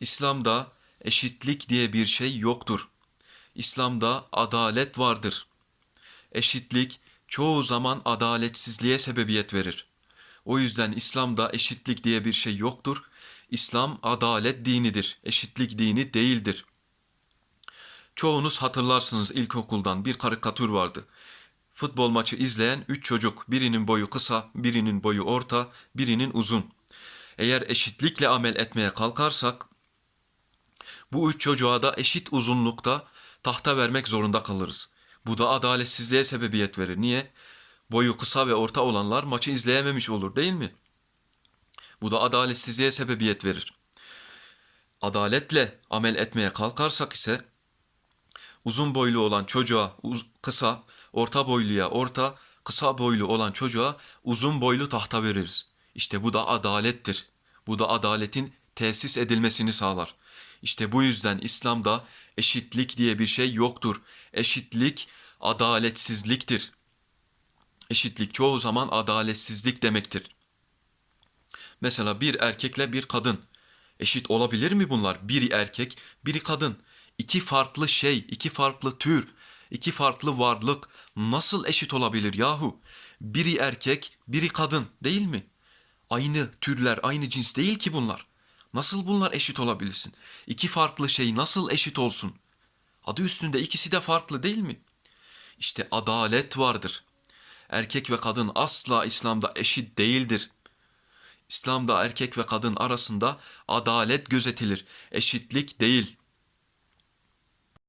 İslam'da eşitlik diye bir şey yoktur. İslam'da adalet vardır. Eşitlik çoğu zaman adaletsizliğe sebebiyet verir. O yüzden İslam'da eşitlik diye bir şey yoktur. İslam adalet dinidir, eşitlik dini değildir. Çoğunuz hatırlarsınız ilkokuldan bir karikatür vardı. Futbol maçı izleyen üç çocuk, birinin boyu kısa, birinin boyu orta, birinin uzun. Eğer eşitlikle amel etmeye kalkarsak, bu üç çocuğa da eşit uzunlukta tahta vermek zorunda kalırız. Bu da adaletsizliğe sebebiyet verir. Niye? Boyu kısa ve orta olanlar maçı izleyememiş olur değil mi? Bu da adaletsizliğe sebebiyet verir. Adaletle amel etmeye kalkarsak ise uzun boylu olan çocuğa uz- kısa, orta boyluya orta, kısa boylu olan çocuğa uzun boylu tahta veririz. İşte bu da adalettir. Bu da adaletin tesis edilmesini sağlar. İşte bu yüzden İslam'da eşitlik diye bir şey yoktur. Eşitlik adaletsizliktir. Eşitlik çoğu zaman adaletsizlik demektir. Mesela bir erkekle bir kadın. Eşit olabilir mi bunlar? Biri erkek, biri kadın. İki farklı şey, iki farklı tür, iki farklı varlık nasıl eşit olabilir yahu? Biri erkek, biri kadın değil mi? Aynı türler, aynı cins değil ki bunlar. Nasıl bunlar eşit olabilsin? İki farklı şey nasıl eşit olsun? Adı üstünde ikisi de farklı değil mi? İşte adalet vardır. Erkek ve kadın asla İslam'da eşit değildir. İslam'da erkek ve kadın arasında adalet gözetilir, eşitlik değil.